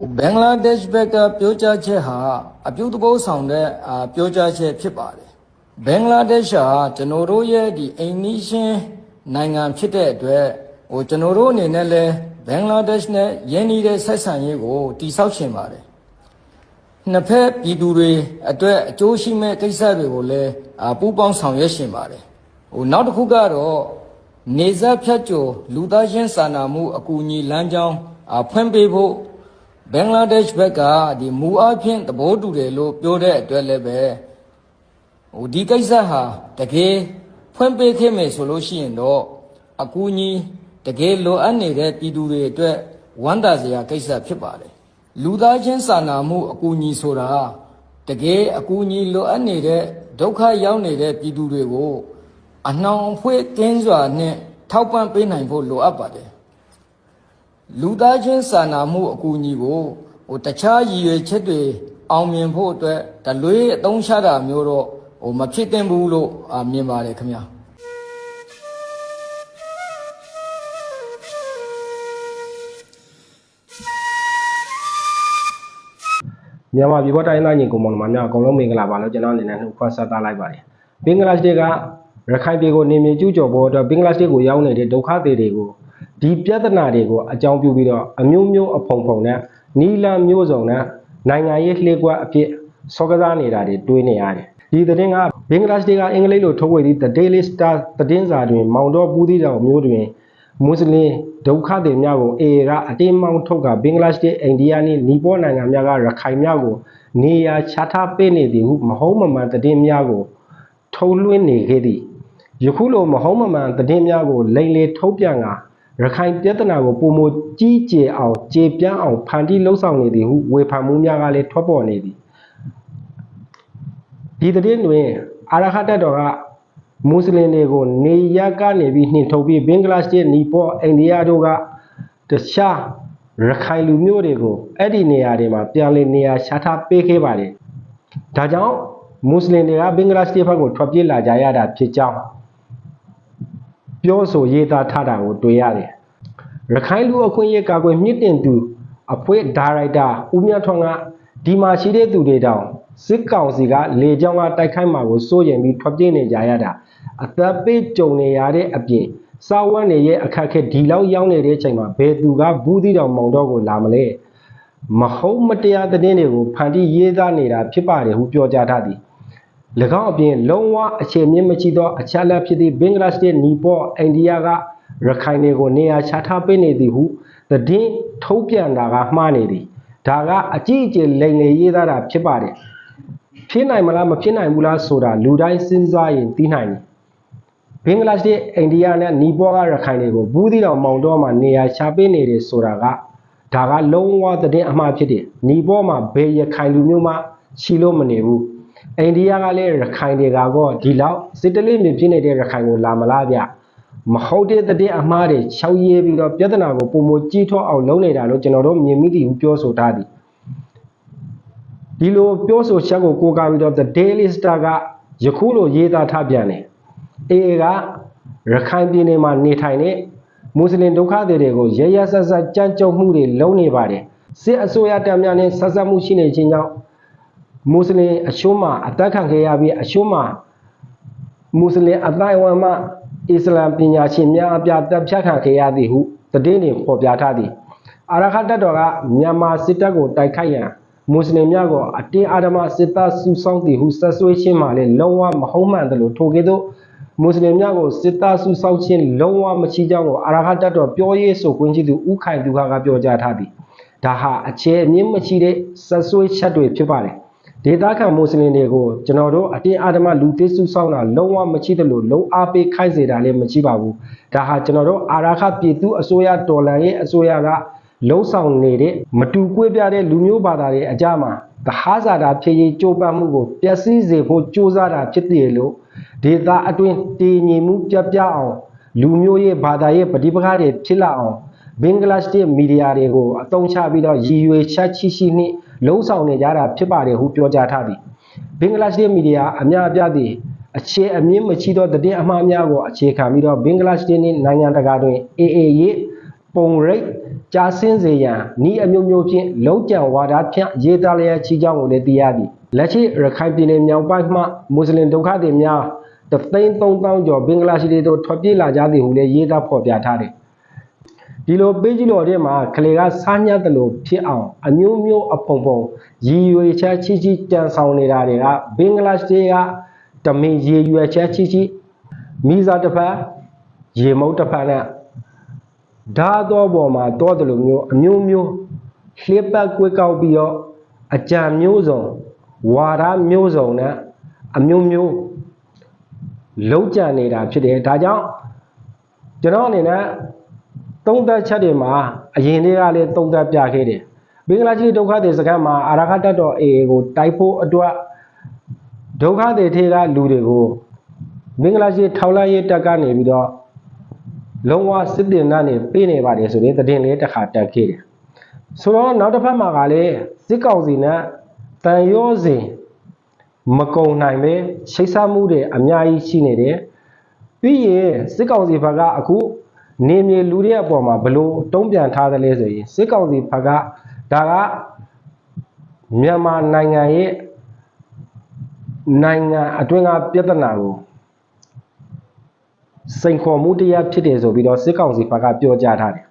ဘင်္ဂလားဒေ့ရှ်ဘက်ကပြောကြားချက်ဟာအပြုသဘောဆောင်တဲ့အာပြောကြားချက်ဖြစ်ပါတယ်ဘင်္ဂလားဒေ့ရှ်ဟာကျွန်တော်တို့ရဲ့ဒီအိမ်နီးချင်းနိုင်ငံဖြစ်တဲ့အတွက်ဟိုကျွန်တော်တို့အနေနဲ့လည်းဘင်္ဂလားဒေ့ရှ်နဲ့ယင်းနေတဲ့ဆက်ဆံရေးကိုတိဆောက်ရှင်ပါတယ်နှစ်ဖက်ပြည်သူတွေအတွက်အကျိုးရှိမဲ့ကိစ္စတွေကိုလည်းအာပူးပေါင်းဆောင်ရွက်ရှင်ပါတယ်ဟိုနောက်တစ်ခုကတော့နေဆက်ဖြတ်ကျော်လူသားချင်းစာနာမှုအကူအညီလမ်းကြောင်းအာဖွင့်ပေးဖို့ ဘင်္ဂလားဒေ့ရှ်ဘက်ကဒီမူအဖြစ်သဘောတူတယ်လို့ပြောတဲ့အတွက်လည်းပဲဟိုဒီကိစ္စဟာတကယ်ဖွင့်ပေးခဲ့မယ်ဆိုလို့ရှိရင်တော့အကူအညီတကယ်လိုအပ်နေတဲ့ပြည်သူတွေအတွက်ဝမ်းသာစရာကိစ္စဖြစ်ပါတယ်လူသားချင်းစာနာမှုအကူအညီဆိုတာတကယ်အကူအညီလိုအပ်နေတဲ့ဒုက္ခရောက်နေတဲ့ပြည်သူတွေကိုအနှောင်အဖွဲကင်းစွာနဲ့ထောက်ပံ့ပေးနိုင်ဖို့လိုအပ်ပါတယ် လူသားချင်းစာနာမှုအကူအညီကိုဟိုတခြားရည်ရွယ်ချက်တွေအောင်မြင်ဖို့အတွက်တလွေးအသုံးချတာမျိုးတော့ဟိုမဖြစ်သင့်ဘူးလို့အာမြင်ပါတယ်ခင်ဗျာမြန်မာပြည်ပေါ်တိုင်းသားညီကောင်မောင်နှမများအကုန်လုံးမင်္ဂလာပါလို့ကျွန်တော်အနေနဲ့နှုတ်ခွန်းဆက်သလိုက်ပါတယ်ဘင်္ဂလားဒေ့ရှ်ကရခိုင်ပြည်ကိုနေမြေကျူးကျော်ဖို့အတွက်ဘင်္ဂလားဒေ့ရှ်ကိုရောက်နေတဲ့ဒုက္ခသည်တွေကို ဒီပြဿနာတွေကိုအကြောင်းပြုပြီးတော့အမျိုးမျိုးအဖုံဖုံနဲ့နီလာမျိုးစုံနဲ့နိုင်ငံရေးလှေကွက်အဖြစ်စောကစားနေတာတွေတွေးနေရတယ်ဒီသတင်းကဘင်္ဂလားဒေ့ရှ်ကအင်္ဂလိပ်လိုထုတ်ဝေသည့် The Daily Star သတင်းစာတွင် မောင်တော်ပူးသီးတောင်မျိုးတွင်မွတ်စလင်ဒုက္ခသည်များကိုအေအေကအတင်းမောင်းထုတ်ကဘင်္ဂလားဒေ့ရှ်အိန္ဒိယနှင့်နီပေါနိုင်ငံများကရခိုင်များကိုနေရာချထားပေးနေသည်ဟုမဟုတ်မမှန်သတင်းများကိုထုတ်လွှင့်နေခဲ့သည်ယခုလိုမဟုတ်မမှန်သတင်းများကိုလိမ်လေထုတ်ပြန်က ရခိုင်ပြဿနာကိုပုံမကြီးကျယ်အောင်ကျေပြန့်အောင်ဖန်တီးလှုပ်ဆောင်နေသည်ဟုဝေဖန်မှုများကလည်းထွက်ပေါ်နေသည်ဒီသတင်းတွင်အာရခတက်တော်ကမွတ်စလင်တွေကိုနေရကနေပြီးနှင်ထုတ်ပြီးဘင်္ဂလားဒေ့ရှ်နီပေါ်အိန္ဒိယတို့ကတခြားရခိုင်လူမျိုးတွေကိုအဲ့ဒီနေရာတွေမှာပြန်လည်နေရာချထားပေးခဲ့ပါတယ်။ဒါကြောင့်မွတ်စလင်တွေကဘင်္ဂလားဒေ့ရှ်ဘက်ကိုထွက်ပြေးလာကြရတာဖြစ်ကြောင်း ပြောဆိုရေးသားထားတာကိုတွေ့ရတယ်။ရခိုင်လူအခွင့်အရေးကာကွယ်မြင့်တင်သူအဖွဲ့ဒါရိုက်တာဦးမြတ်ထွန်းကဒီမှာရှိတဲ့သူတွေတောင်စစ်ကောင်စီကလေကြောင်းကတိုက်ခိုက်မှာကိုစိုးရင်ပြီးထွက်ပြေးနေကြရတာအသက်ပေးကြုံနေရတဲ့အပြင်စာဝတ်နေရဲ့အခက်အခဲဒီလောက်ရောက်နေတဲ့အချိန်မှာဘယ်သူကဘူးသီးတောင်မောင်တော့ကိုလာမလဲမဟုတ်မတရားသတင်းတွေကိုဖန်တီးရေးသားနေတာဖြစ်ပါတယ်ဟုပြောကြားထားသည်၎ င်းအပြင်လုံးဝအခြေမြင့်မချိသောအချက်အလက်ဖြစ်သည့်ဘင်္ဂလားဒေ့ရှ်နီပေါ်အိန္ဒိယကရခိုင်တွေကိုနေရာချထားပေးနေသည်ဟုသတင်းထုတ်ပြန်တာကမှားနေသည်ဒါကအကြီးအကျယ်လိမ်လည်ရေးသားတာဖြစ်ပါတယ်ဖြစ်နိုင်မလားမဖြစ်နိုင်ဘူးလားဆိုတာလူတိုင်းစဉ်းစားရင်သိနိုင်တယ်ဘင်္ဂလားဒေ့ရှ်အိန္ဒိယနဲ့နီပေါ်ကရခိုင်တွေကိုဘူးသီးတောင်မောင်တော့မှာနေရာချပေးနေတယ်ဆိုတာကဒါကလုံးဝသတင်းအမှားဖြစ်တယ်နီပေါ်မှာဘယ်ရခိုင်လူမျိုးမှရှိလို့မနေဘူး အိန္ဒိယကလည်းရခိုင်တွေကတော့ဒီလောက်စစ်တလိမြဖြစ်နေတဲ့ရခိုင်ကိုလာမလားဗျမဟုတ်တဲ့တည်အမှားတွေခြောက်ရဲပြီးတော့ပြဿနာကိုပုံမကြီးထွားအောင်လုပ်နေတာလို့ကျွန်တော်တို့မြင်မိသည်ဟုပြောဆိုထားသည်ဒီလိုပြောဆိုချက်ကိုကိုးကားပြီးတော့ The Daily Star ကယခုလိုရေးသားထားပြန်တယ်အေအေကရခိုင်ပြည်နယ်မှာနေထိုင်တဲ့မွတ်စလင်ဒုက္ခသည်တွေကိုရရဆက်ဆက်ကြမ်းကြုတ်မှုတွေလုပ်နေပါတယ်စစ်အစိုးရတပ်များနဲ့ဆက်ဆက်မှုရှိနေခြင်းကြောင့် မွတ်စလင်အချို့မှအသက်ခံခဲ့ရပြီးအချို့မှမွတ်စလင်အတိုင်းအဝမ်မှအစ္စလာမ်ပညာရှင်များအပြတပ်ဖြတ်ခံခဲ့ရသည်ဟုသတင်းတွေဖော်ပြထားသည်အာရခတ်တော်ကမြန်မာစစ်တပ်ကိုတိုက်ခိုက်ရန်မွတ်စလင်များကိုအတင်းအဓမ္မစစ်သားစုဆောင်းသည်ဟုဆက်ဆွေးခြင်းမှလည်းလုံးဝမဟုတ်မှန်တယ်လို့ထိုကဲ့သို့မွတ်စလင်များကိုစစ်သားစုဆောင်းခြင်းလုံးဝမရှိကြောင်းကိုအာရခတ်တော်ပြောရေးဆိုခွင့်ရှိသူဥခိုင်သူခကပြောကြားထားသည်ဒါဟာအခြေအမြင့်မရှိတဲ့ဆက်ဆွေးချက်တွေဖြစ်ပါတယ် ဒေသခံမွတ်စလင်တွေကိုကျွန်တော်တို့အတင်းအဓမ္မလူသစ်စုဆောင်းတာလုံးဝမရှိသလိုလုံးအားပေးခိုင်းစေတာလည်းမရှိပါဘူးဒါဟာကျွန်တော်တို့အာရခပြည်သူအစိုးရတော်လှန်ရေးအစိုးရကလုံးဆောင်နေတဲ့မတူကွေးပြားတဲ့လူမျိုးဘာသာတွေအကြမှာသဟဇာတာဖြစ်ရေးကြိုးပမ်းမှုကိုပျက်စီးစေဖို့ကြိုးစားတာဖြစ်တယ်လို့ဒေသအတွင်းတည်ငြိမ်မှုပြပြအောင်လူမျိုးရေးဘာသာရေးပဋိပက္ခတွေဖြစ်လာအောင်ဘင်္ဂလားဒေ့ရှ်မီဒီယာတွေကိုအတုံးချပြီးတော့ရည်ရွယ်ချက်ရှိရှိနှင့် လုံးဆောင်နေကြတာဖြစ်ပါတယ်ဟုပြောကြားထားသည်ဘင်္ဂလားဒေ့ရှ်မီဒီယာအများအပြားသည်အခြေအမြင့်မချီသောတည်အမှားများကိုအခြေခံပြီးတော့ဘင်္ဂလားဒေ့ရှ်နှင့်နိုင်ငံတကာတွင်အေအေရေးပုံရိပ်ကြာဆင်းစေရန်ဤအမျိုးမျိုးဖြင့်လုံးကြံဝါဒဖြန့်ရေးသားလျက်ချီကြောင်းကိုလည်းသိရသည်လက်ရှိရခိုင်ပြည်နယ်မြောက်ပိုင်းမှမွတ်စလင်ဒုက္ခသည်များတသိန်း3000ကျော်ဘင်္ဂလားဒေ့ရှ်တို့ထွက်ပြေးလာကြသည်ဟုလည်းရေးသားဖော်ပြထားတယ် ဒီလိုပေးကြီးတော်တဲ့မှာကလေးကစားညတ်တယ်လို့ဖြစ်အောင်အမျိုးမျိုးအဖုံဖုံရည်ရွယ်ချက်ချီချီကြံဆောင်နေတာတွေကဘင်္ဂလားဒေ့ရှ်ကတမင်ရည်ရွယ်ချက်ချီချီမိစားတစ်ဖက်ရေမုတ်တစ်ဖက်နဲ့ဓာတ်တော်ပေါ်မှာတောတယ်လို့မျိုးအမျိုးမျိုးလှစ်ပတ်ကွေးကောက်ပြီးတော့အကြံမျိုးစုံဝါဒမျိုးစုံနဲ့အမျိုးမျိုးလုံးကြံနေတာဖြစ်တယ်ဒါကြောင့်ကျွန်တော်အနေနဲ့ သုံးသက်ချက်တွေမှာအရင်တွေကလည်းသုံးသက်ပြခဲ့တယ်ဘင်္ဂလားဒေ့ရှ်ဒုက္ခသည်စခန်းမှာအာရခတ်တပ်တော် AA ကိုတိုက်ဖို့အတွက်ဒုက္ခသည်ထေကလူတွေကိုဘင်္ဂလားဒေ့ရှ်ထောက်လိုက်ရေးတပ်ကနေပြီးတော့လုံးဝစစ်တင်နှံ့နေပြေးနေပါတယ်ဆိုတဲ့သတင်းလေးတစ်ခါတက်ခဲ့တယ်ဆိုတော့နောက်တစ်ဖက်မှာကလည်းစစ်ကောင်စီနဲ့တန်ရောစင်မကုံနိုင်ပဲရှိတ်ဆမှုတွေအများကြီးရှိနေတယ်ပြီးရင်စစ်ကောင်စီဘက်ကအခု နေမြေလူတွေအပေါ်မှာဘလို့တုံးပြန်ထားသလဲဆိုရင်စစ်ကောင်စီဘက်ကဒါကမြန်မာနိုင်ငံရဲ့နိုင်ငံအတွင်းကပြဿနာကိုစိန်ခေါ်မှုတရားဖြစ်တယ်ဆိုပြီးတော့စစ်ကောင်စီဘက်ကပြောကြားထားတယ်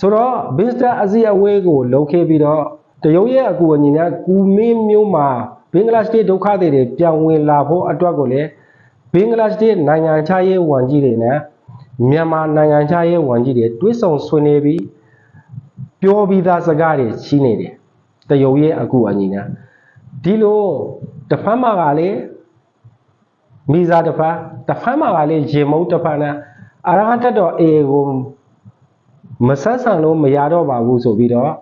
ဆိုတော့ business အစည်းအဝေးကိုလုပ်ခဲ့ပြီးတော့တရုတ်ရဲ့အကူအညီနဲ့ကူမင်းမျိုးမှာဘင်္ဂလားဒေ့ရှ်ဒုက္ခသည်တွေပြန်ဝင်လာဖို့အတွက်ကိုလည်းဘင်္ဂလားဒေ့ရှ်နိုင်ငံခြားရေးဝန်ကြီးတွေနဲ့ မြန်မာနိုင်ငံခြားရေးဝန်ကြီးတွေတွဲဆုံဆွေးနွေးပြီးပြောပြီးသားစကားတွေရှိနေတယ်တရုတ်ရဲ့အကူအညီနဲ့ဒီလိုတစ်ဖက်မှာကလည်းမိစားတစ်ဖက်တစ်ဖက်မှာကလည်းရေမုံတစ်ဖက်နဲ့အရဟတတ်တော်အေကိုမဆက်ဆံလို့မရတော့ပါဘူးဆိုပြီးတော့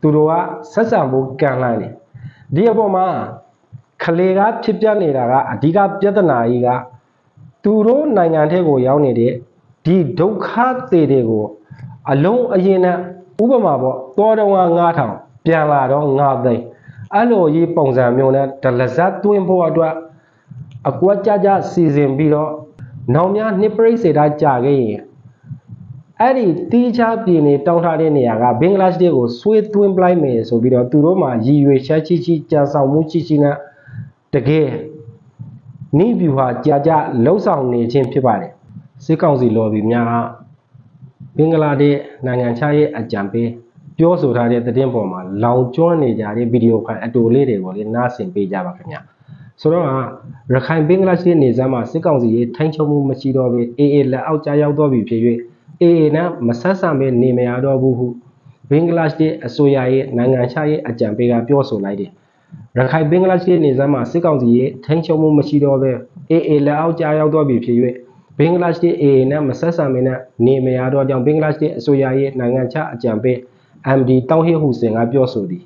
သူတို့ကဆက်ဆံဖို့ကန့်လန့်တယ်ဒီအပေါ်မှာခလေကဖြစ်ပြနေတာကအဓိကပြဿနာကြီးကသူတို့နိုင်ငံထဲကိုရောက်နေတဲ့ ဒီဒုက္ခတွေတွေကိုအလုံးအရင်နဲ့ဥပမာပေါ့တောတော်က9000ပြန်လာတော့9သိန်းအဲ့လိုကြီးပုံစံမျိုးနဲ့ဒလဇတ်တွင်းဖို့အတွက်အကွက်ကြကြစီစဉ်ပြီးတော့နောင်များနှစ်ပရိစေတာကြာခဲ့ရင်အဲ့ဒီတီးခြားပြည်နေတောင်းထားတဲ့နေရာကဘင်္ဂလားဒေ့ရှ်ကိုဆွေးသွင်းပလိုက်မယ်ဆိုပြီးတော့သူတို့မှရည်ရွယ်ချက်ချီချီကြံဆောင်မှုချီချီနဲ့တကယ်နိဗျူဟာကြာကြာလှုပ်ဆောင်နေခြင်းဖြစ်ပါတယ် စစ်ကောင်စီလော်ဘီများဘင်္ဂလားဒေ့ရှ်နိုင်ငံခြားရေးအကြံပေးပြောဆိုထားတဲ့သတင်းပေါ်မှာလောင်ကျွမ်းနေကြတဲ့ဗီဒီယိုဖိုင်အတူလေးတွေကိုလည်းနားဆင်ပေးကြပါခင်ဗျာဆိုတော့ရခိုင်ဘင်္ဂလားဒေ့ရှ်နေစမ်းမှာစစ်ကောင်စီရေးထိုင်းချုံမှုမရှိတော့ဘဲအေအေလက်အောက်ကြားရောက်တော့ပြီဖြစ်၍အေအေနဲ့မဆက်ဆံပဲနေမရတော့ဘူးဟုဘင်္ဂလားဒေ့ရှ်အစိုးရရဲ့နိုင်ငံခြားရေးအကြံပေးကပြောဆိုလိုက်တယ်ရခိုင်ဘင်္ဂလားဒေ့ရှ်နေစမ်းမှာစစ်ကောင်စီရဲ့ထိုင်းချုံမှုမရှိတော့ဘဲအေအေလက်အောက်ကြားရောက်တော့ပြီဖြစ်၍ ဘင်္ဂလားဒေ့ရှ်အေအေနဲ့မဆက်ဆံမနဲ့နေမရတော့ကြောင့်ဘင်္ဂလားဒေ့ရှ်အစိုးရရဲ့နိုင်ငံခြားအကြံပေး MD တောင်းဟေဟူစင်ကပြောဆိုသည်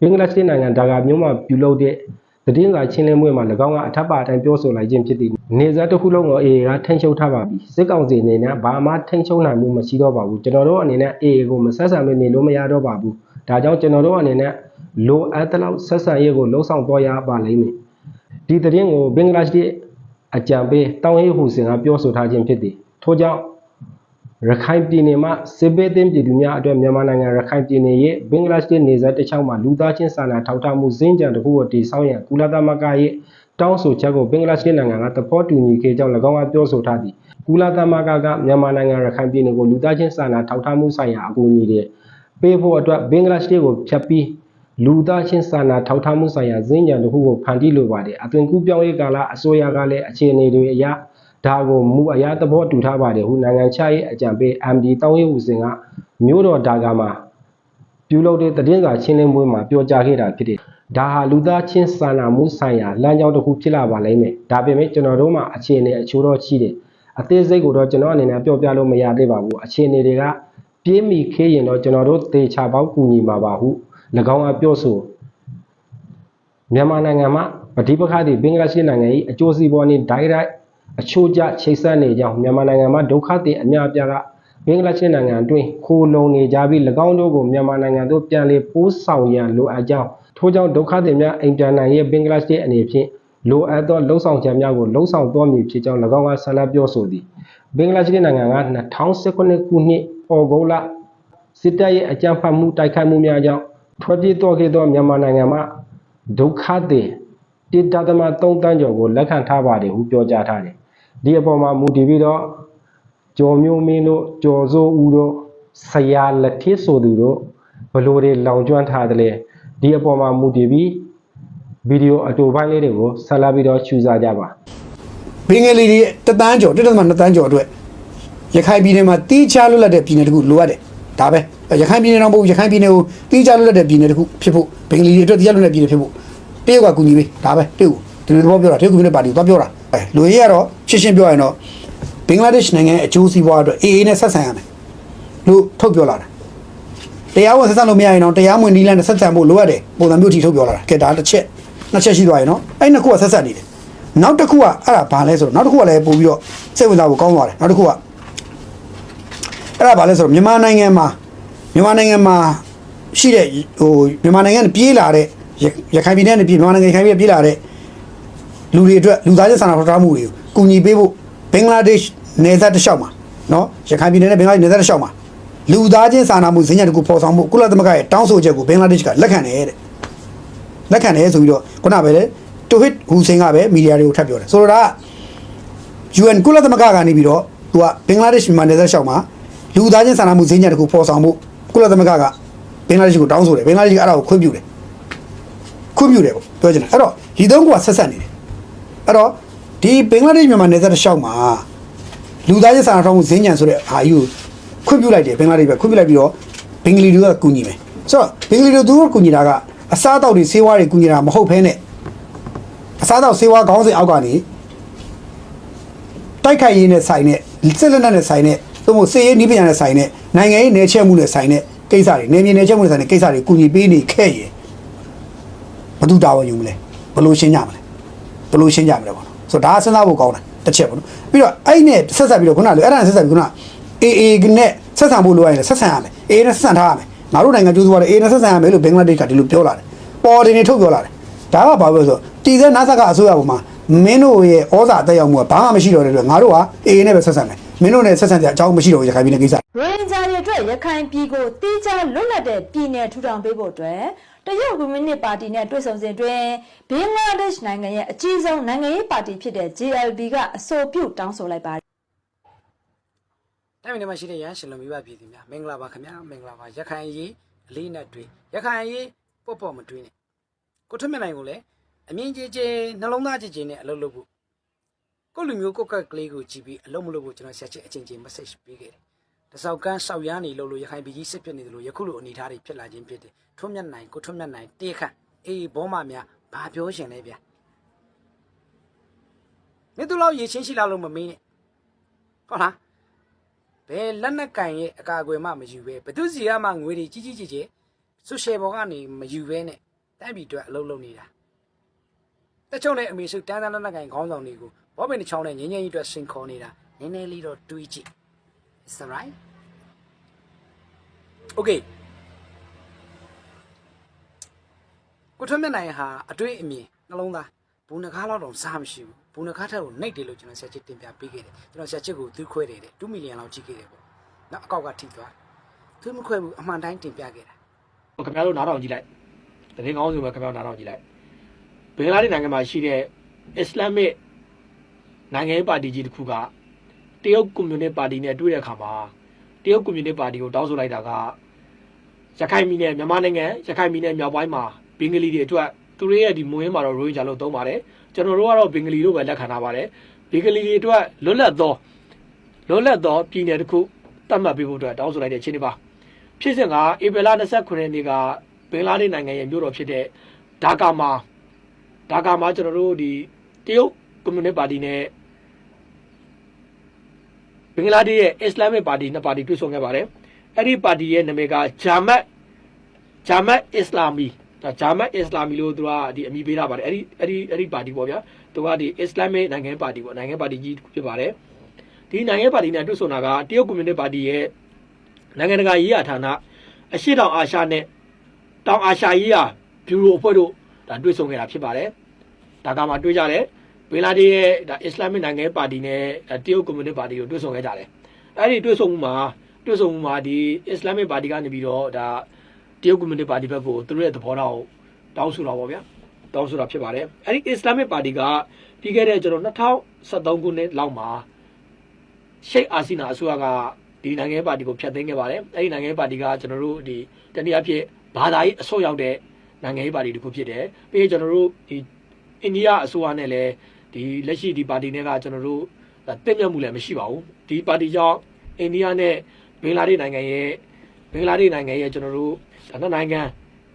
ဘင်္ဂလားဒေ့ရှ်နိုင်ငံဒါကာမြို့မှာပြုလုပ်တဲ့သတင်းစာချင်းလင်းပွဲမှာ၎င်းကအထက်ပါအတိုင်းပြောဆိုလိုက်ခြင်းဖြစ်သည်နေစားတစ်ခုလုံးကို AA ကထိန်းချုပ်ထားပါပြီစစ်ကောင်စီအနေနဲ့ဘာမှထိန်းချုပ်နိုင်မှုမရှိတော့ပါဘူးကျွန်တော်တို့အနေနဲ့ AA ကိုမဆက်ဆံမနေလို့မရတော့ပါဘူးဒါကြောင့်ကျွန်တော်တို့အနေနဲ့လိုအပ်တဲ့လောက်ဆက်ဆံရေးကိုလှုံ့ဆော်တော့ရပါလိမ့်မယ်ဒီသတင်းကိုဘင်္ဂလားဒေ့ရှ် အကြံပေးတောင်းဟေဟူစင်ကပြောဆိုထားခြင်းဖြစ်သည်ထို့ကြောင့်ရခိုင်ပြည်နယ်မှာစစ်ဘေးသင့်ပြည်သူများအတွက်မြန်မာနိုင်ငံရခိုင်ပြည်နယ်ရဲ့ဘင်္ဂလားဒေ့ရှ်နေဆက်တစ်ချောင်းမှာလူသားချင်းစာနာထောက်ထားမှုစင်ကြံတစ်ခုကိုတည်ဆောက်ရန်ကုလသမဂ္ဂရဲ့တောင်းဆိုချက်ကိုဘင်္ဂလားဒေ့ရှ်နိုင်ငံကသဘောတူညီခဲ့ကြောင်း၎င်းကပြောဆိုထားသည်ကုလသမဂ္ဂကမြန်မာနိုင်ငံရခိုင်ပြည်နယ်ကိုလူသားချင်းစာနာထောက်ထားမှုဆိုင်ရာအကူအညီတွေပေးဖို့အတွက်ဘင်္ဂလားဒေ့ရှ်ကိုဖြတ်ပြီး လူသားချင်းစာနာထောက်ထားမှုဆိုင်ရာစင်ကြံတစ်ခုကိုဖန်တီးလိုပါတယ်အသွင်ကူးပြောင်းရေးကာလအစိုးရကလည်းအခြေအနေတွေအရဒါကိုမူအရာသဘောတူထားပါတယ်ဟုနိုင်ငံခြားရေးအကြံပေး MD တောင်းရေးဦးစင်ကမြို့တော်ဒါကာမှာပြုလုပ်တဲ့သတင်းစာရှင်းလင်းပွဲမှာပြောကြားခဲ့တာဖြစ်တယ်။ဒါဟာလူသားချင်းစာနာမှုဆိုင်ရာလမ်းကြောင်းတစ်ခုဖြစ်လာပါလိမ့်မယ်။ဒါပေမဲ့ကျွန်တော်တို့မှာအခြေအနေအချိုးတော့ရှိတယ်။အသေးစိတ်ကိုတော့ကျွန်တော်အနေနဲ့ပြောပြလို့မရသေးပါဘူး။အခြေအနေတွေကပြင်းမိခေးရင်တော့ကျွန်တော်တို့သေချာပေါက်ကူညီမှာပါဟု၎ င်းကပြောဆိုမြန်မာနိုင်ငံမှာပဋိပက္ခတွေဘင်္ဂလားဒေ့ရှ်နိုင်ငံ၏အကျိုးစီးပွားနှင့် direct အချိုးကျချိတ်ဆက်နေကြောင်းမြန်မာနိုင်ငံမှာဒုက္ခသည်အများအပြားကဘင်္ဂလားဒေ့ရှ်နိုင်ငံအတွင်းခိုးလုံနေကြပြီး၎င်းတို့ကိုမြန်မာနိုင်ငံသို့ပြန်လည်ပို့ဆောင်ရန်လိုအပ်ကြောင်းထို့ကြောင့်ဒုက္ခသည်များအိမ်ပြန်နိုင်ရဲ့ဘင်္ဂလားဒေ့ရှ်အနေဖြင့်လိုအပ်သောလှုံ့ဆော်ချက်များကိုလှုံ့ဆော်တော်မူဖြစ်ကြောင်း၎င်းကဆက်လက်ပြောဆိုသည်ဘင်္ဂလားဒေ့ရှ်နိုင်ငံက2019ခုနှစ်ဩဂုတ်လစစ်တပ်ရဲ့အကြမ်းဖက်မှုတိုက်ခိုက်မှုများကြောင့် ထွက်ပြေးသွားခဲ့သောမြန်မာနိုင်ငံမှာဒုက္ခသည်တိတသမ3တန်းကျော်ကိုလက်ခံထားပါတယ်ဟုပြောကြားထားတယ်။ဒီအပေါ်မှာမူတည်ပြီးတော့ကျော်မျိုးမင်းတို့ကျော်စိုးဦးတို့ဆရာလက်ထစ်ဆိုသူတို့ဘလို့တွေလောင်ကျွမ်းထားတယ်လေဒီအပေါ်မှာမူတည်ပြီးဗီဒီယိုအတူပိုင်းလေးတွေကိုဆက်လက်ပြီးတော့ချူစားကြပါဘင်္ဂလီတွေတသန်းကျော်တစ်သက်မှနှစ်သန်းကျော်အတွက်ရခိုင်ပြည်နယ်မှာတီးခြားလွတ်လပ်တဲ့ပြည်နယ်တစ်ခုလိုအပ်တယ်ဒါပဲ ရခိုင်ပြည်နယ်တော့မဟုတ်ဘူးရခိုင်ပြည်နယ်ကိုတီးခြားလွတ်လပ်တဲ့ပြည်နယ်တစ်ခုဖြစ်ဖို့ဘင်္ဂလီတွေအတွက်တီးခြားလွတ်လပ်တဲ့ပြည်နယ်ဖြစ်ဖို့တရုတ်ကကူညီပေးဒါပဲတရုတ်ဒီလိုသဘောပြောတာတရုတ်ကွန်မြူနတီပါတီကိုသွားပြောတာအဲလူကြီးကတော့ရှင်းရှင်းပြောရင်တော့ဘင်္ဂလားဒေ့ရှ်နိုင်ငံရဲ့အကျိုးစီးပွားအတွက်အေးအေးနဲ့ဆက်ဆံရမယ်လို့ထုတ်ပြောလာတာတရားဝင်ဆက်ဆံလို့မရရင်တော့တရားမဝင်နီးလန်းနဲ့ဆက်ဆံဖို့လိုအပ်တယ်ပုံစံမျိုးထိထုတ်ပြောလာတာကဲဒါတစ်ချက်နှစ်ချက်ရှိသွားရင်နော်အဲ့နှစ်ခုကဆက်ဆက်နေတယ်နောက်တစ်ခုကအဲ့ဒါဘာလဲဆိုတော့နောက်တစ်ခုကလည်းပို့ပြီးတော့စိတ်ဝင်စားဖို့ကောင်းသွားတယ်နောက်တစ်ခုကအဲ့ဒါဘာလဲဆိုတော့မြန်မာနိုင်ငံမှာ မြန်မာနိုင်ငံမှာရှိတဲ့ဟိုမြန်မာနိုင်ငံကနေပြေးလာတဲ့ရရခိုင်ပြည်နယ်ကနေပြေးမြန်မာနိုင်ငံရခိုင်ပြည်နယ်ပြေးလာတဲ့လူတွေအတွက်လူသားချင်းစာနာထောက်ထားမှုတွေကိုကူညီပေးဖို့ဘင်္ဂလားဒေ့ရှ်နယ်စပ်တစ်လျှောက်မှာနော်ရခိုင်ပြည်နယ်နဲ့ဘင်္ဂလားဒေ့ရှ်နယ်စပ်တစ်လျှောက်မှာလူသားချင်းစာနာမှုဈေးညံတစ်ခုပေါ်ဆောင်မှုကုလသမဂ္ဂရဲ့တောင်းဆိုချက်ကိုဘင်္ဂလားဒေ့ရှ်ကလက်ခံတယ်တဲ့လက်ခံတယ်ဆိုပြီးတော့ခုနပဲလေတိုဟစ်ဟူစိန်ကပဲမီဒီယာတွေကိုထပ်ပြောတယ်ဆိုတော့ဒါက UN ကုလသမဂ္ဂကနေပြီးတော့သူကဘင်္ဂလားဒေ့ရှ်မြန်မာနယ်စပ်ရှောက်မှာလူသားချင်းစာနာမှုဈေးညံတစ်ခုပေါ်ဆောင်ဖို့ ကုလသမဂ္ဂကဘင်္ဂလားဒေ့ရှ်ကိုတောင်းဆိုတယ်ဘင်္ဂလားဒေ့ရှ်ကအဲ့ဒါကိုခွင့်ပြုတယ်ခွင့်ပြုတယ်ပေါ့ပြောချင်တယ်အဲ့တော့ဒီသုံးခုကဆက်ဆက်နေတယ်အဲ့တော့ဒီဘင်္ဂလားဒေ့ရှ်မြန်မာနယ်စပ်တစ်လျှောက်မှာလူသားချင်းစာနာထောက်မှုဈေးညံဆိုတဲ့အာယူခွင့်ပြုလိုက်တယ်ဘင်္ဂလားဒေ့ရှ်ပဲခွင့်ပြုလိုက်ပြီးတော့ဘင်္ဂလီတွေကကူညီမယ်ဆိုတော့ဘင်္ဂလီတွေသူတို့ကူညီတာကအစားအသောက်တွေဆေးဝါးတွေကူညီတာမဟုတ်ဘဲနဲ့အစားတော့ဆေးဝါးခေါင်းစဉ်အောက်ကနေတိုက်ခိုက်ရေးနဲ့ဆိုင်တဲ့စစ်လက်နက်နဲ့ဆိုင်တဲ့သို့မဟုတ်စစ်ရေးနည်းပညာနဲ့ဆိုင်တဲ့ နိုင်ငံရေးနယ်ချက်မှုနဲ့ဆိုင်တဲ့ကိစ္စတွေနယ်မြေနယ်ချက်မှုနဲ့ဆိုင်တဲ့ကိစ္စတွေကူညီပေးနေခဲ့ရင်ဘယ်သူတာဝန်ယူမလဲဘယ်လိုရှင်းကြမလဲဘယ်လိုရှင်းကြမလဲပေါ့နော်ဆိုတော့ဒါကစဉ်းစားဖို့ကောင်းတယ်တစ်ချက်ပေါ့နော်ပြီးတော့အဲ့နဲ့ဆက်ဆက်ပြီးတော့ခုနကလိုအဲ့ဒါနဲ့ဆက်ဆက်ပြီးခုနအေအေနဲ့ဆက်ဆံဖို့လိုရတယ်ဆက်ဆံရမယ်အေနဲ့ဆက်ဆံထားရမယ်ငါတို့နိုင်ငံကျိုးသွားတယ်အေနဲ့ဆက်ဆံရမယ်လို့ဘင်္ဂလားဒေ့ရှ်ကဒီလိုပြောလာတယ်ပေါ်တင်နေထုတ်ပြောလာတယ်ဒါကဘာပြောဆိုတည်တဲ့နာဆာကအစိုးရပေါ်မှာမင်းတို့ရဲ့ဩဇာတက်ရောက်မှုကဘာမှမရှိတော့တဲ့အတွက်ငါတို့ကအေအေနဲ့ပဲဆက်ဆံမယ် မင်းတို့နဲ့ဆက်ဆံကြအကြောင်းမရှိတော့ဘူးရခိုင်ပြည်နယ်ကိစ္စရိုဟင်ဂျာတွေအတွက်ရခိုင်ပြည်ကိုတီးခြားလွတ်လပ်တဲ့ပြည်နယ်ထူထောင်ပေးဖို့အတွက်တရုတ်ကွန်မြူနတီပါတီနဲ့တွေ့ဆုံစဉ်တွင်ဘင်္ဂလားဒေ့ရှ်နိုင်ငံရဲ့အကြီးဆုံးနိုင်ငံရေးပါတီဖြစ်တဲ့ JLB ကအဆိုပြုတောင်းဆိုလိုက်ပါတယ်တိုင်းပြည်ထဲမှာရှိတဲ့ရဟန်းရှင်လူမိဘပြည်သူများမင်္ဂလာပါခင်ဗျာမင်္ဂလာပါရခိုင်အရေးအလေးနဲ့တွေ့ရခိုင်အရေးပေါ့ပေါ့မတွေ့နဲ့ကိုထွတ်မြတ်နိုင်ကိုလည်းအမြင်ကြီးကြီးနှလုံးသားကြီးကြီးနဲ့အလုပ်လုပ်ဖို့ ကိုလူမျိုးကိုကက်ကလေးကိုကြည့်ပြီးအလုပ်မလုပ်ဖို့ကျွန်တော်ဆက်ချက်အချင်းချင်း message ပေးခဲ့တယ်တစောက်ကန်းဆောက်ရမ်းနေလို့လို့ရခိုင်ပြည်ကြီးစစ်ဖြစ်နေတယ်လို့ယခုလိုအနေအထားတွေဖြစ်လာခြင်းဖြစ်တယ်ထွတ်မြတ်နိုင်ကိုထွတ်မြတ်နိုင်တေးခန့်အေးဘောမများဘာပြောရှင်လဲဗျာနေသူလောက်ရေချင်းရှိလာလို့မမင်းနဲ့ဟုတ်လားဘယ်လက်နက်ကင်ရဲ့အကာအကွယ်မှမယူပဲဘသူစီကမှငွေတွေကြီးကြီးကြီးကြီးဆိုရှယ်ဘောကနေမယူပဲနဲ့တိုက်ပြီးအတွက်အလုပ်လုပ်နေတာတချို့နဲ့အမေစုတန်းတန်းလက်နက်ကင်ခေါင်းဆောင်တွေကို ဘောပင်တစ်ချောင်းနဲ့ငင်းငင်းကြီးအတွက်စင်ခေါ်နေတာနည်းနည်းလေးတော့တွေးကြည့် Is that right? Okay ကိုထွန်းမြတ်နိုင်ဟာအတွေ့အမြင်နှလုံးသားဘူးနှကားလောက်တော့စားမရှိဘူးဘူးနှကားထက်ကိုနှိပ်တယ်လို့ကျွန်တော်ဆရာချစ်တင်ပြပေးခဲ့တယ်ကျွန်တော်ဆရာချစ်ကိုသူခွဲတယ်တဲ့2မီလီယံလောက်ကြည့်ခဲ့တယ်ပေါ့နောက်အကောက်ကထိသွားသူမခွဲဘူးအမှန်တိုင်းတင်ပြခဲ့တာခင်ဗျားတို့နားထောင်ကြည့်လိုက်တရင်ကောင်းစုပဲခင်ဗျားတို့နားထောင်ကြည့်လိုက်ဘင်္ဂလားဒေ့ရှ်နိုင်ငံမှာရှိတဲ့အစ္စလာမစ် နိုင်ငံရေးပါတီကြီးတစ်ခုကတရုတ်ကွန်မြူနတီပါတီနဲ့တွေ့တဲ့အခါမှာတရုတ်ကွန်မြူနတီပါတီကိုတောင်းဆိုလိုက်တာကရခိုင်ပြည်နယ်မြန်မာနိုင်ငံရခိုင်ပြည်နယ်မြောက်ပိုင်းမှာဘင်္ဂလီတွေအတွက်သူတို့ရဲ့ဒီမွေးမှာတော့ရိုဟင်ဂျာလို့သုံးပါတယ်ကျွန်တော်တို့ကတော့ဘင်္ဂလီလို့ပဲလက်ခံထားပါတယ်ဘင်္ဂလီတွေအတွက်လွတ်လပ်သောလွတ်လပ်သောပြည်နယ်တစ်ခုသတ်မှတ်ပေးဖို့အတွက်တောင်းဆိုလိုက်တဲ့ချင်းတွေပါဖြစ်စဉ်ကဧပြီလ29ရက်နေ့ကဘင်္ဂလားဒေ့ရှ်နိုင်ငံရဲ့မြို့တော်ဖြစ်တဲ့ဒါကာမှာဒါကာမှာကျွန်တော်တို့ဒီတရုတ်ကွန်မြူနတီပါတီနဲ့ ဘင်္ဂလားဒေ့ရှ်ရဲ့အစ္စလာမစ်ပါတီနှစ်ပါတီတွေ့ဆုံခဲ့ပါတယ်အဲ့ဒီပါတီရဲ့နာမည်ကဂျာမတ်ဂျာမတ်အစ္စလာမီဒါဂျာမတ်အစ္စလာမီလို့သူကဒီအမည်ပေးထားပါတယ်အဲ့ဒီအဲ့ဒီအဲ့ဒီပါတီပေါ့ဗျာသူကဒီအစ္စလာမစ်နိုင်ငံပါတီပေါ့နိုင်ငံပါတီကြီးတစ်ခုဖြစ်ပါတယ်ဒီနိုင်ငံပါတီနဲ့တွေ့ဆုံတာကတရုတ်ကွန်မြူနတီပါတီရဲ့နိုင်ငံတကာရေးရာဌာနအရှိတောင်အာရှနဲ့တောင်အာရှရေးရာဘျူရိုအဖွဲ့တို့ဒါတွေ့ဆုံခဲ့တာဖြစ်ပါတယ်။ဒါကမှတွေ့ကြတယ် ဘင်္ဂလားဒေ့ရှ်ရဲ့ဒါအစ္စလာမစ်နိုင်ငံရေးပါတီနဲ့ဒါတရုတ်ကွန်မြူနတီပါတီတို့တွေ့ဆုံခဲ့ကြတယ်။အဲ့ဒီတွေ့ဆုံမှုမှာတွေ့ဆုံမှုမှာဒီအစ္စလာမစ်ပါတီကနေပြီးတော့ဒါတရုတ်ကွန်မြူနတီပါတီဘက်ကိုသူတို့ရဲ့သဘောထားကိုတောင်းဆိုတာပေါ့ဗျာတောင်းဆိုတာဖြစ်ပါတယ်အဲ့ဒီအစ္စလာမစ်ပါတီကပြီးခဲ့တဲ့ကျွန်တော်2013ခုနှစ်လောက်မှာရှိတ်အာဆီနာအစိုးရကဒီနိုင်ငံရေးပါတီကိုဖျက်သိမ်းခဲ့ပါတယ်အဲ့ဒီနိုင်ငံရေးပါတီကကျွန်တော်တို့ဒီတနည်းအားဖြင့်ဘာသာရေးအစိုးရောက်တဲ့နိုင်ငံရေးပါတီတစ်ခုဖြစ်တယ်ပြီးရင်ကျွန်တော်တို့ဒီအိန္ဒိယအစိုးရနဲ့လည်း ဒီလက်ရှိဒီပါတီနဲ့ကကျွန်တော်တို့ဒါတင့်မြတ်မှုလည်းမရှိပါဘူးဒီပါတီကြောင့်အိန္ဒိယနဲ့ဘင်္ဂလားဒေ့ရှ်နိုင်ငံရဲ့ဘင်္ဂလားဒေ့ရှ်နိုင်ငံရဲ့ကျွန်တော်တို့ဒါနှစ်နိုင်ငံ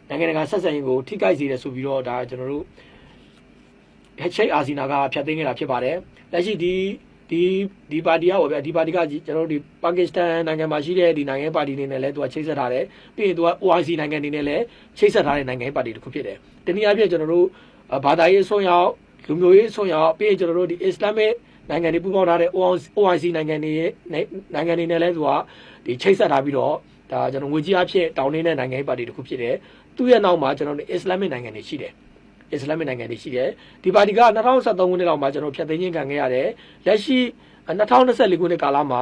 နိုင်ငံတကာဆက်ဆံရေးကိုထိခိုက်စေတယ်ဆိုပြီးတော့ဒါကျွန်တော်တို့ဟက်ချိတ်အာဆီနာကဖျက်သိမ်းခဲ့တာဖြစ်ပါတယ်လက်ရှိဒီဒီဒီပါတီကပေါ့ဗျာဒီပါတီကကျွန်တော်တို့ဒီပါကစ္စတန်နိုင်ငံမှာရှိတဲ့ဒီနိုင်ငံပါတီနေနဲ့လည်းသူကချိတ်ဆက်ထားတယ်ပြီးရင်သူက OIC နိုင်ငံနေနဲ့လည်းချိတ်ဆက်ထားတဲ့နိုင်ငံပါတီတစ်ခုဖြစ်တယ်တနည်းအားဖြင့်ကျွန်တော်တို့ဘာသာရေးအစွန်းရောက် လူမျိုးရေးအစွန်းရောက်ပြီးရင်ကျွန်တော်တို့ဒီ Islamic နိုင်ငံတွေပူးပေါင်းထားတဲ့ OIC နိုင်ငံတွေရဲ့နိုင်ငံတွေနဲ့လည်းသူကဒီချိတ်ဆက်ထားပြီးတော့ဒါကျွန်တော်ငွေကြီးအဖြစ်တောင်းနေတဲ့နိုင်ငံရေးပါတီတစ်ခုဖြစ်တယ်သူ့ရဲ့နောက်မှာကျွန်တော်တို့ Islamic နိုင်ငံတွေရှိတယ်အစ္စလာမစ်နိုင်ငံတွေရှိတယ်ဒီပါတီက2023ခုနှစ်လောက်မှာကျွန်တော်ဖျက်သိမ်းခြင်းခံခဲ့ရတယ်လက်ရှိ2024ခုနှစ်ကာလမှာ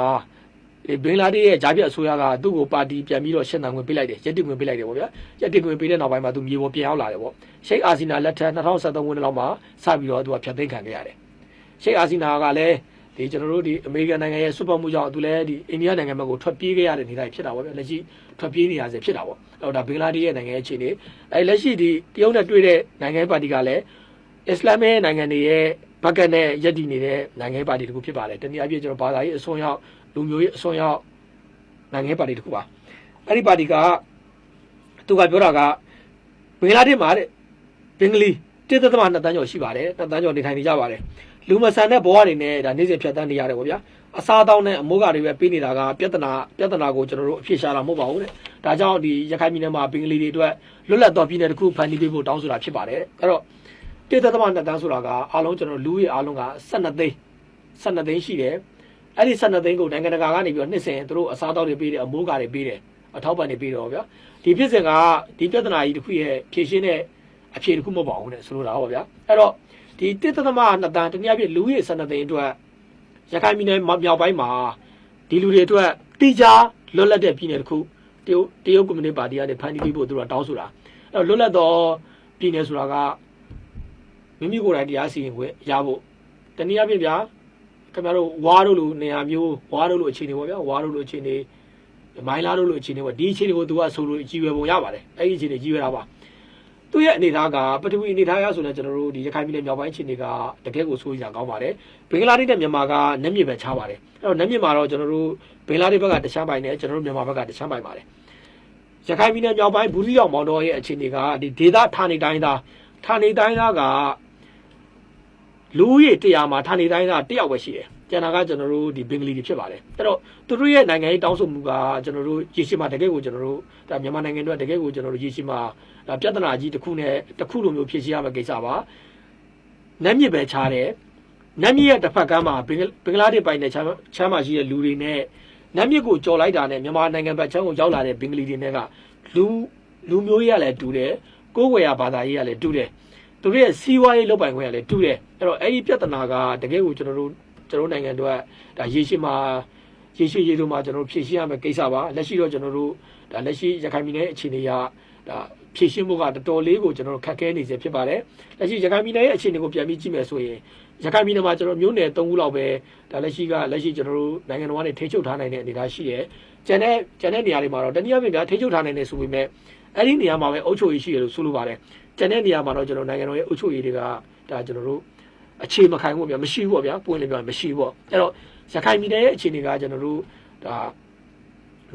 ဘင်္ဂလားဒေ့ရှ်ရဲ့ဂျာပြတ်အစိုးရကသူ့ကိုပါတီပြန်ပြီးတော့ရှင်းတန်ခွင့်ပေးလိုက်တယ်ရက်တင်ခွင့်ပေးလိုက်တယ်ပေါ့ဗျာရက်တင်ခွင့်ပေးတဲ့နောက်ပိုင်းမှာသူမြေပေါ်ပြန်ရောက်လာတယ်ပေါ့ရှိတ်အာဆီနာလက်ထက်2023ခုနှစ်လောက်မှာစပြီးတော့သူကဖျက်သိမ်းခံခဲ့ရတယ်ရှိတ်အာဆီနာကလည်းဒီကျွန်တော်တို့ဒီအမေရိကန်နိုင်ငံရဲ့စွတ်ပတ်မှုကြောင့်သူလည်းဒီအိန္ဒိယနိုင်ငံဘက်ကိုထွက်ပြေးခဲ့ရတဲ့နေတိုင်းဖြစ်တာပေါ့ဗျာလက်ရှိထွက်ပြေးနေရစေဖြစ်တာပေါ့အဲ့တော့ဒါဘင်္ဂလားဒေ့ရှ်ရဲ့နိုင်ငံရဲ့အခြေအနေအဲလက်ရှိဒီတရုတ်နဲ့တွေ့တဲ့နိုင်ငံပါတီကလည်းအစ္စလာမ်ရဲ့နိုင်ငံတွေရဲ့ဘက်ကနဲ့ယက်တည်နေတဲ့နိုင်ငံပါတီတခုဖြစ်ပါတယ်တနည်းအားဖြင့်ကျွန်တော်ဘာသာရေးအစွန်းရောက် လူမျိုးရေးအစွန်းရောက်နိုင်ငံပါတီတခုပါအဲ့ဒီပါတီကသူကပြောတာကဘင်္ဂလားဒေ့ရှ်မှာတဲ့ဘင်္ဂလီတစ်သက်သမ2တန်းကျော်ရှိပါတယ်2တန်းကျော်နေထိုင်နေကြပါတယ်လူမဆန်တဲ့ဘဝတွေနဲ့ဒါနေ့စဉ်ဖြတ်တန်းနေရတယ်ပေါ့ဗျာအစားအသောက်နဲ့အမိုးကာတွေပဲပေးနေတာကပြဿနာပြဿနာကိုကျွန်တော်တို့အဖြစ်ရှာတာမဟုတ်ပါဘူးတဲ့ဒါကြောင့်ဒီရခိုင်ပြည်နယ်မှာဘင်္ဂလီတွေအတွက်လွတ်လပ်သောပြည်နယ်တစ်ခုဖန်တီးပေးဖို့တောင်းဆိုတာဖြစ်ပါတယ်အဲ့တော့တစ်သက်သမ2တန်းဆိုတာကအားလုံးကျွန်တော်လူရဲ့အားလုံးက12သိန်း12သိန်းရှိတယ် အဲ့ဒီ12သိန်းကိုနိုင်ငံတကာကနေပြီးတော့နှစ်စဉ်သူတို့အစားအသောက်တွေပေးတယ်အမိုးကာတွေပေးတယ်အထောက်ပံ့တွေပေးတော့ဗျာဒီဖြစ်စဉ်ကဒီပြဿနာကြီးတစ်ခုရဲ့ဖြေရှင်းတဲ့အဖြေတစ်ခုမဟုတ်ပါဘူးတဲ့ဆိုလိုတာပေါ့ဗျာအဲ့တော့ဒီတစ်သက်သမ2တန်းတနည်းအားဖြင့်လူရဲ့12သိန်းအတွက်ရခိုင်ပြည်နယ်မြောက်ပိုင်းမှာဒီလူတွေအတွက်တိကျလွတ်လပ်တဲ့ပြည်နယ်တစ်ခုတရုတ်တရုတ်ကွန်မြူနတီပါတီကနေဖန်တီးပေးဖို့သူတို့ကတောင်းဆိုတာအဲ့တော့လွတ်လပ်သောပြည်နယ်ဆိုတာကမိမိကိုယ်တိုင်တရားစီရင်ခွင့်ရဖို့တနည်းအားဖြင့်ဗျာ ခင်ဗျားတို့ဝါတို့လိုနေရာမျိုးဝါတို့လိုအခြေအနေပေါ့ဗျာဝါတို့လိုအခြေအနေမိုင်းလားတို့လိုအခြေအနေပေါ့ဒီအခြေအနေကိုသူကဆိုလို့ကြီးရွယ်ပုံရပါတယ်အဲ့ဒီအခြေအနေကြီးရွယ်တာပါသူ့ရဲ့အနေအထားကပထဝီအနေအထားရဆိုလည်းကျွန်တော်တို့ဒီရခိုင်ပြည်နယ်မြောက်ပိုင်းအခြေအနေကတကယ်ကိုဆိုးရကောင်းပါတယ်ဘင်္ဂလားဒေ့ရှ်နဲ့မြန်မာကနက်မြစ်ပဲချပါတယ်အဲ့တော့နက်မြစ်မှာတော့ကျွန်တော်တို့ဘင်္ဂလားဒေ့ရှ်ဘက်ကတခြားပိုင်နဲ့ကျွန်တော်တို့မြန်မာဘက်ကတခြားပိုင်ပါတယ်ရခိုင်ပြည်နယ်မြောက်ပိုင်းဘူးသီးတောင်မောင်တော်ရဲ့အခြေအနေကဒီဒေသဌာနေတိုင်းသားဌာနေတိုင်းသားက လူဦးရေ100မှာဌာနေတိုင်းသား1ယောက်ပဲရှိတယ်ကျန်တာကကျွန်တော်တို့ဒီဘင်္ဂလီတွေဖြစ်ပါတယ်အဲ့တော့သူတို့ရဲ့နိုင်ငံရေးတောင်းဆိုမှုကကျွန်တော်တို့ရေရှည်မှာတကယ်ကိုကျွန်တော်တို့ဒါမြန်မာနိုင်ငံအတွက်တကယ်ကိုကျွန်တော်တို့ရေရှည်မှာဒါပြဿနာကြီးတစ်ခုနဲ့တစ်ခုလိုမျိုးဖြေရှင်းရမယ့်ကိစ္စပါနတ်မြစ်ပဲချားတယ်နတ်မြစ်ရဲ့တစ်ဖက်ကမ်းမှာဘင်္ဂလားဒေ့ရှ်ပိုင်တဲ့ချမ်းချမ်းမှာရှိတဲ့လူတွေနဲ့နတ်မြစ်ကိုကြော်လိုက်တာနဲ့မြန်မာနိုင်ငံဘက်ချမ်းကိုရောက်လာတဲ့ဘင်္ဂလီတွေနဲ့ကလူလူမျိုးရေးကလည်းတူတယ်ကိုယ်ဝယ်ရဘာသာရေးကလည်းတူတယ် သူတို့ရဲ့စီးပွားရေးလုပ်ပိုင်ခွင့်ကလည်းတူတယ်အဲ့တော့အဲ့ဒီပြဿနာကတကယ်ကိုကျွန်တော်တို့ကျွန်တော်နိုင်ငံတို့ကဒါရေရှည်မှာရေရှည်ရေတို့မှာကျွန်တော်တို့ဖြည့်ရှင်းရမယ့်ကိစ္စပါလက်ရှိတော့ကျွန်တော်တို့ဒါလက်ရှိရခိုင်ပြည်နယ်အခြေအနေကဒါဖြည့်ရှင်းဖို့ကတော်တော်လေးကိုကျွန်တော်တို့ခက်ခဲနေစေဖြစ်ပါတယ်လက်ရှိရခိုင်ပြည်နယ်ရဲ့အခြေအနေကိုပြန်ပြီးကြည့်မယ်ဆိုရင်ရခိုင်ပြည်နယ်မှာကျွန်တော်မျိုးနယ်၃ခုလောက်ပဲဒါလက်ရှိကလက်ရှိကျွန်တော်တို့နိုင်ငံတော်ကနေထိချုပ်ထားနိုင်တဲ့အနေအထားရှိတယ်ကျန်တဲ့ကျန်တဲ့နေရာတွေမှာတော့တနည်းအားဖြင့်ဒါထိချုပ်ထားနိုင်တယ်ဆိုပေမဲ့အဲ့ဒီနေရာမှာပဲအုပ်ချုပ်ရေးရှိရလို့ဆိုလိုပါတယ် ကျန်တဲ့နေရာမှာတော့ကျွန်တော်နိုင်ငံတော်ရဲ့အုပ်ချုပ်ရေးတွေကဒါကျွန်တော်တို့အခြေမခိုင်ဘူးဗျာမရှိဘူးပေါ့ဗျာပွင့်လင်းပြောရင်မရှိဘူးပေါ့အဲ့တော့ရခိုင်ပြည်နယ်ရဲ့အခြေအနေကကျွန်တော်တို့ဒါ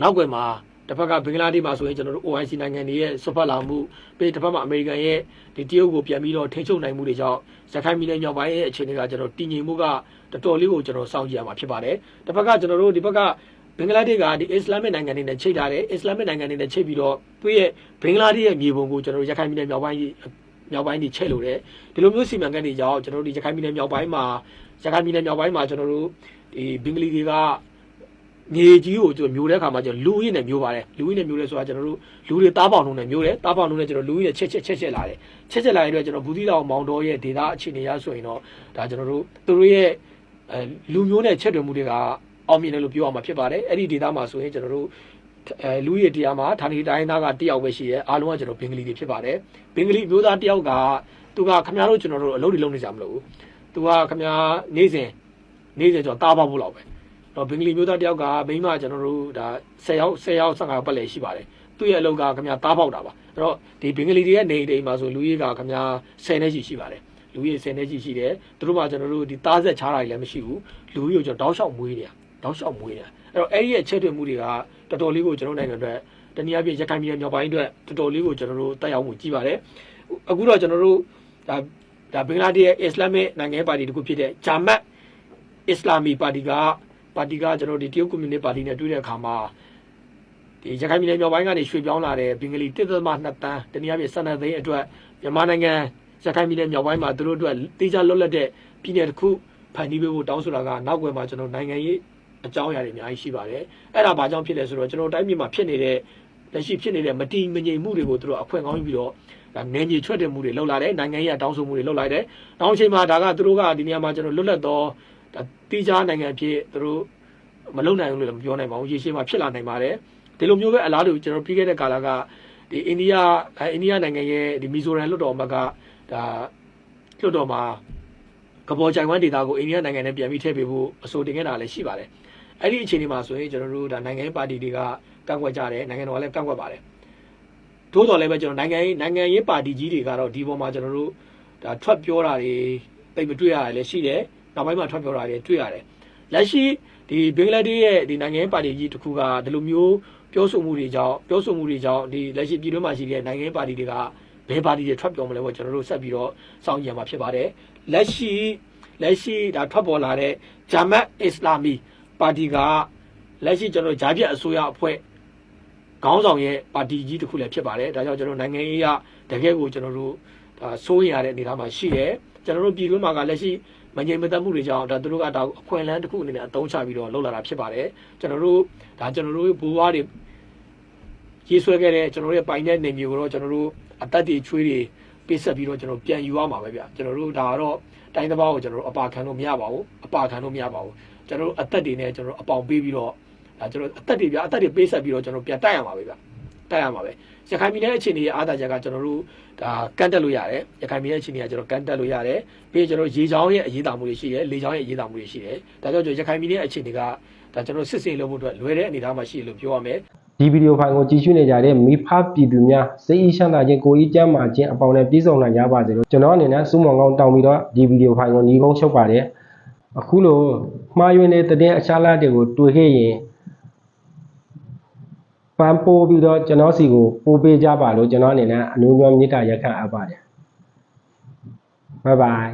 နောက်ွယ်မှာတစ်ဖက်ကဘင်္ဂလားဒေ့ရှ်မှာဆိုရင်ကျွန်တော်တို့ OIC နိုင်ငံတွေရဲ့ဆွတ်ဖက်လာမှုပြီးတစ်ဖက်မှာအမေရိကန်ရဲ့ဒီတရုတ်ကိုပြန်ပြီးတော့ထိန်းချုပ်နိုင်မှုတွေကြောင့်ရခိုင်ပြည်နယ်မြောက်ပိုင်းရဲ့အခြေအနေကကျွန်တော်တည်ငြိမ်မှုကတော်တော်လေးကိုကျွန်တော်စောင့်ကြည့်ရမှာဖြစ်ပါတယ်တစ်ဖက်ကကျွန်တော်တို့ဒီဘက်က ဘင်္ဂလားဒေ့ရှ်ကဒီအစ္စလာမစ်နိုင်ငံတွေနဲ့ချိတ်ထားတယ်အစ္စလာမစ်နိုင်ငံတွေနဲ့ချိတ်ပြီးတော့သူ့ရဲ့ဘင်္ဂလားဒေ့ရှ်ရဲ့မြေပုံကိုကျွန်တော်တို့ရခိုင်ပြည်နယ်မြောက်ပိုင်းမြောက်ပိုင်းကြီးချက်လို့တယ်ဒီလိုမျိုးစီမံကိန်းတွေကြောင့်ကျွန်တော်တို့ဒီရခိုင်ပြည်နယ်မြောက်ပိုင်းမှာရခိုင်ပြည်နယ်မြောက်ပိုင်းမှာကျွန်တော်တို့ဒီဘင်္ဂလီတွေကမြေကြီးကိုကျွန်တော်မျိုးတဲ့အခါမှာကျွန်တော်လူရင်းနဲ့မျိုးပါတယ်လူရင်းနဲ့မျိုးလဲဆိုတာကျွန်တော်တို့လူတွေတားပေါင်လုံးနဲ့မျိုးတယ်တားပေါင်လုံးနဲ့ကျွန်တော်လူရင်းနဲ့ချက်ချက်ချက်ချက်လာတယ်ချက်ချက်လာတဲ့အတွက်ကျွန်တော်ဘူးသီးတောင်မောင်တော်ရဲ့ဒေတာအခြေအနေရဆိုရင်တော့ဒါကျွန်တော်တို့သူတို့ရဲ့အဲလူမျိုးနဲ့ချက်တွင်မှုတွေက အောင်မြင်တယ်လို့ပြောရမှာဖြစ်ပါတယ်အဲ့ဒီဒေသမှာဆိုရင်ကျွန်တော်တို့အဲလူရည်တရားမှာဌာနေတိုင်းသားကတယောက်ပဲရှိရဲအားလုံးကကျွန်တော်ဘင်္ဂလီတွေဖြစ်ပါတယ်ဘင်္ဂလီမျိုးသားတယောက်ကသူကခင်ဗျားတို့ကျွန်တော်တို့အလုပ်တွေလုပ်နေကြမလို့သူကခင်ဗျားနေ့စဉ်နေ့စဉ်ကျွန်တော်တားပေါက်ဖို့လောက်ပဲတော့ဘင်္ဂလီမျိုးသားတယောက်ကမိန်းမကျွန်တော်တို့ဒါ10ရောက်10ရောက်15ပတ်လည်ရှိပါတယ်သူ့ရဲ့အလုပ်ကခင်ဗျားတားပေါက်တာပါအဲ့တော့ဒီဘင်္ဂလီတွေရဲ့နေအိမ်မှာဆိုလူကြီးကခင်ဗျား10နဲ့ရှိရှိပါတယ်လူကြီး10နဲ့ရှိရှိတယ်သူတို့မှကျွန်တော်တို့ဒီတားဆက်ချားတာတွေလည်းမရှိဘူးလူကြီးကိုကျွန်တော်တောက်လျှောက်မွေးနေတာ တောက်လျှောက်မွေးနေတာအဲ့တော့အဲ့ဒီရဲ့ချက်ထွေမှုတွေကတော်တော်လေးကိုကျွန်တော်နိုင်ငံအတွက်တနည်းအားဖြင့်ရခိုင်ပြည်နယ်မြောက်ပိုင်းအတွက်တော်တော်လေးကိုကျွန်တော်တို့တက်ရောက်မှုကြီးပါတယ်အခုတော့ကျွန်တော်တို့ဒါဒါဘင်္ဂလားဒေ့ရှ်ရဲ့အစ္စလာမစ်နိုင်ငံရေးပါတီတစ်ခုဖြစ်တဲ့ဂျာမတ်အစ္စလာမီပါတီကပါတီကကျွန်တော်တို့ဒီတရုတ်ကွန်မြူနစ်ပါတီနဲ့တွေ့တဲ့အခါမှာဒီရခိုင်ပြည်နယ်မြောက်ပိုင်းကနေရွှေ့ပြောင်းလာတဲ့ဘင်္ဂလီတစ်သမ2တန်းတနည်းအားဖြင့်စံနသိန်းအတွက်မြန်မာနိုင်ငံရခိုင်ပြည်နယ်မြောက်ပိုင်းမှာသူတို့အတွက်တေချာလွတ်လပ်တဲ့ပြည်နယ်တစ်ခုဖန်တီးပေးဖို့တောင်းဆိုတာကနောက်ွယ်မှာကျွန်တော်နိုင်ငံရေး အကြောင်းအရာတွေအများကြီးရှိပါတယ်အဲ့ဒါဘာကြောင့်ဖြစ်လဲဆိုတော့ကျွန်တော်တိုင်းပြည်မှာဖြစ်နေတဲ့လက်ရှိဖြစ်နေတဲ့မတည်မငြိမ်မှုတွေကိုသူတို့အခွင့်ကောင်းယူပြီးတော့ဒါနေကြီးချွတ်တဲ့မှုတွေလှုပ်လာတယ်နိုင်ငံရေးအတောင်းဆိုမှုတွေလှုပ်လိုက်တယ်နောက်အချိန်မှာဒါကသူတို့ကဒီနေရာမှာကျွန်တော်လွတ်လပ်သောဒါတိကျနိုင်ငံဖြစ်သူတို့မလုံနိုင်ဘူးလို့လည်းမပြောနိုင်ပါဘူးရေရှည်မှာဖြစ်လာနိုင်ပါတယ်ဒီလိုမျိုးပဲအလားတူကျွန်တော်ပြီးခဲ့တဲ့ကာလကဒီအိန္ဒိယအဲအိန္ဒိယနိုင်ငံရဲ့ဒီမီဇိုရမ်လွတ်တော်မှာကဒါလွတ်တော်မှာကဘောကြိုင်ဝမ်ဒေတာကိုအိန္ဒိယနိုင်ငံနဲ့ပြန်ပြီးထည့်ပေးဖို့အဆိုတင်ခဲ့တာလည်းရှိပါတယ် အဲ့ဒီအခြေအနေမှာဆိုရင်ကျွန်တော်တို့ဒါနိုင်ငံရေးပါတီတွေကကန့်ကွက်ကြတယ်နိုင်ငံတော်ကလည်းကန့်ကွက်ပါတယ်ထို့တော်လည်းပဲကျွန်တော်နိုင်ငံရေးနိုင်ငံရေးပါတီကြီးတွေကတော့ဒီပေါ်မှာကျွန်တော်တို့ဒါထွက်ပြောတာတွေတိတ်မတွေ့ရတယ်လည်းရှိတယ်နောက်ပိုင်းမှာထွက်ပြောတာတွေတွေ့ရတယ်လက်ရှိဒီဘင်္ဂလားဒေ့ရှ်ရဲ့ဒီနိုင်ငံရေးပါတီကြီးတစ်ခုကဒီလိုမျိုးပြောဆိုမှုတွေကြောင့်ပြောဆိုမှုတွေကြောင့်ဒီလက်ရှိပြည်တွင်းမှာရှိတဲ့နိုင်ငံရေးပါတီတွေကဘယ်ပါတီတွေထွက်ပြောမလဲပေါ့ကျွန်တော်တို့ဆက်ပြီးတော့စောင့်ကြည့်ရမှာဖြစ်ပါတယ်လက်ရှိလက်ရှိဒါထွက်ပေါ်လာတဲ့ဂျာမတ်အစ္စလာမီ ပါတီကလက်ရှိကျွန်တော်ဂျာပြတ်အစိုးရအဖွဲ့ခေါင်းဆောင်ရဲ့ပါတီကြီးတစ်ခုလည်းဖြစ်ပါတယ်ဒါကြောင့်ကျွန်တော်နိုင်ငံရေးအရတကယ်ကိုကျွန်တော်တို့ဒါစိုးရိမ်ရတဲ့အနေအထားမှာရှိတယ်ကျွန်တော်တို့ပြည်တွင်းမှာကလက်ရှိမငြိမ်မသက်မှုတွေကြောင့်ဒါသူတို့ကဒါအခွင့်အလမ်းတစ်ခုအနေနဲ့အသုံးချပြီးတော့လှုပ်လာတာဖြစ်ပါတယ်ကျွန်တော်တို့ဒါကျွန်တော်တို့ဘူဝါတွေရေးဆွဲခဲ့တဲ့ကျွန်တော်တို့ရဲ့ပိုင်တဲ့နေမျိုးကိုတော့ကျွန်တော်တို့အသက်တွေချွေးတွေပေးဆက်ပြီးတော့ကျွန်တော်ပြန်ယူရမှာပဲဗျကျွန်တော်တို့ဒါကတော့တိုင်းတစ်ပါးကိုကျွန်တော်တို့အပါခံလို့မရပါဘူးအပါခံလို့မရပါဘူး ကျွန်တော်တို့အသက်တွေနဲ့ကျွန်တော်တို့အပေါင်ပေးပြီးတော့ဒါကျွန်တော်အသက်တွေဗျအသက်တွေပေးဆက်ပြီးတော့ကျွန်တော်ပြန်တိုက်ရမှာပဲဗျတိုက်ရမှာပဲရခိုင်ပြည်နယ်အခြေအနေရဲ့အားသာချက်ကကျွန်တော်တို့ဒါကန့်တက်လို့ရတယ်ရခိုင်ပြည်နယ်အခြေအနေကကျွန်တော်ကန့်တက်လို့ရတယ်ပြီးရင်ကျွန်တော်ရေချောင်းရဲ့အရေးတာမှုတွေရှိတယ်လေချောင်းရဲ့အရေးတာမှုတွေရှိတယ်ဒါကြောင့်ကျွန်တော်ရခိုင်ပြည်နယ်အခြေအနေကဒါကျွန်တော်စစ်စင်လုပ်ဖို့အတွက်လွယ်တဲ့အနေအထားမှာရှိတယ်လို့ပြောရမယ်ဒီဗီဒီယိုဖိုင်ကိုကြည့်ရှုနေကြတဲ့မိဖပြည်သူများစိတ်အေးချမ်းသာခြင်းကိုယ်အေးကျန်းမာခြင်းအပေါင်းနဲ့ပြည့်စုံနိုင်ကြပါစေလို့ကျွန်တော်အနေနဲ့စုမုံကောင်းတောင်းပြီးတော့ဒီဗီဒီယိုဖိုင်ကိုညီကုန်းချုပ်ပါတယ်အခုလို မှားယွင်းတဲ့သတင်းအခြားလားတွေကိုတွေ့ခဲ့ရင်ပန်ပိုးပြီးတော့ကျွန်တော်စီကိုပို့ပေးကြပါလို့ကျွန်တော်အနေနဲ့အနူးညွှန်းမေတ္တာရက်ခံအပ်ပါတယ် Bye bye